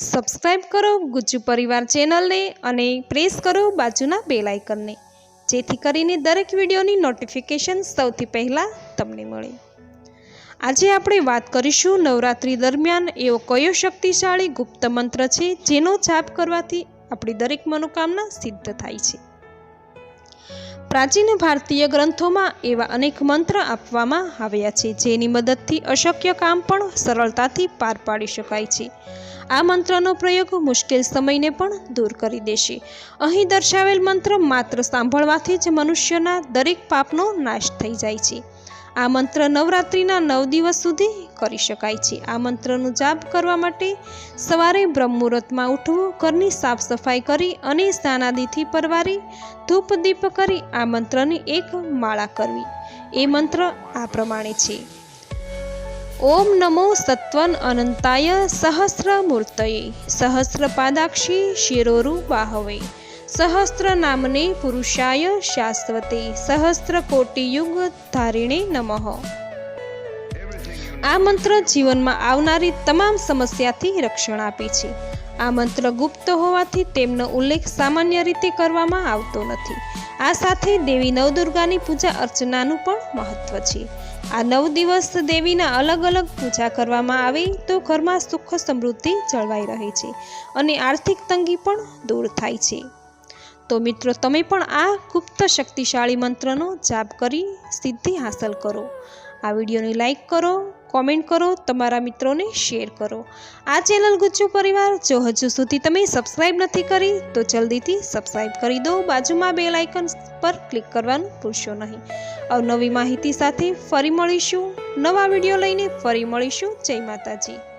Subscribe કરો ગુજ્જુ પરિવાર ચેનલને અને પ્રેસ કરો બાજુના બેલ આઇકનને. જેથી કરીને દરેક વિડીયોની નોટિફિકેશન સૌથી પહેલાં તમને મળે. આજે આપણે વાત કરીશું નવરાત્રિ દરમિયાન એવો કયો શક્તિશાળી ગુપ્ત મંત્ર છે જેનો જાપ કરવાથી આપણી દરેક મનોકામના સિદ્ધ થાય છે. પ્રાચીન ભારતીય ગ્રંથોમાં એવા અનેક મંત્ર આપવામાં આવ્યા છે, જેની મદદથી અશક્ય કામ પણ સરળતાથી પાર પાડી શકાય છે. આ મંત્રનો પ્રયોગ મુશ્કેલ સમયને પણ દૂર કરી દેશે. અહીં દર્શાવેલ મંત્ર માત્ર સાંભળવાથી જ મનુષ્યના દરેક પાપનો નાશ થઈ જાય છે. આ મંત્ર નવરાત્રિના નવ દિવસ સુધી કરી શકાય છે. આ મંત્રનો જાપ કરવા માટે સવારે બ્રહ્મુહૂર્તમાં ઉઠવું, ઘરની સાફ સફાઈ કરી અને સ્નાનાદિથી પરવારી ધૂપ દીપ કરી આ મંત્રની એક માળા કરવી. એ મંત્ર આ પ્રમાણે છે. ઓમ નમો સત્વન અનંતાય સહસ્ર મૂર્તયે સહસ્ર પાદાક્ષી શિરોરુ બાહવે. સહસ્ત્ર નામને પુરુષાય શાશ્વતે. સહસ્ત્ર કોટિયુગ ધારિણે નમઃ. આ મંત્ર જીવનમાં આવનારી તમામ સમસ્યાથી રક્ષણ આપે છે. આ મંત્ર ગુપ્ત હોવાથી તેમનો ઉલ્લેખ સામાન્ય રીતે કરવામાં આવતો નથી. આ સાથે દેવી નવદુર્ગાની પૂજા અર્ચનાનું પણ મહત્વ છે. આ નવ દિવસ દેવીના અલગ અલગ પૂજા કરવામાં આવે તો ઘરમાં સુખ સમૃદ્ધિ જળવાઈ રહે છે અને આર્થિક તંગી પણ દૂર થાય છે. તો મિત્રો, તમે પણ આ ગુપ્ત શક્તિશાળી મંત્રનો જાપ કરી સિદ્ધિ હાંસલ કરો. આ વિડીયોને લાઈક કરો કોમેન્ટ કરો, તમારા મિત્રોને શેર કરો. આ ચેનલ ગુજ્જુ પરિવાર જો હજુ સુધી તમે સબસ્ક્રાઈબ નથી કરી, તો જલ્દીથી સબસ્ક્રાઈબ કરી દો. બાજુમાં બેલ આઇકન પર ક્લિક કરવાનું ભૂલશો નહીં. અવનવી માહિતી સાથે ફરી મળીશું. નવા વીડિયો લઈને ફરી મળીશું. જય માતાજી.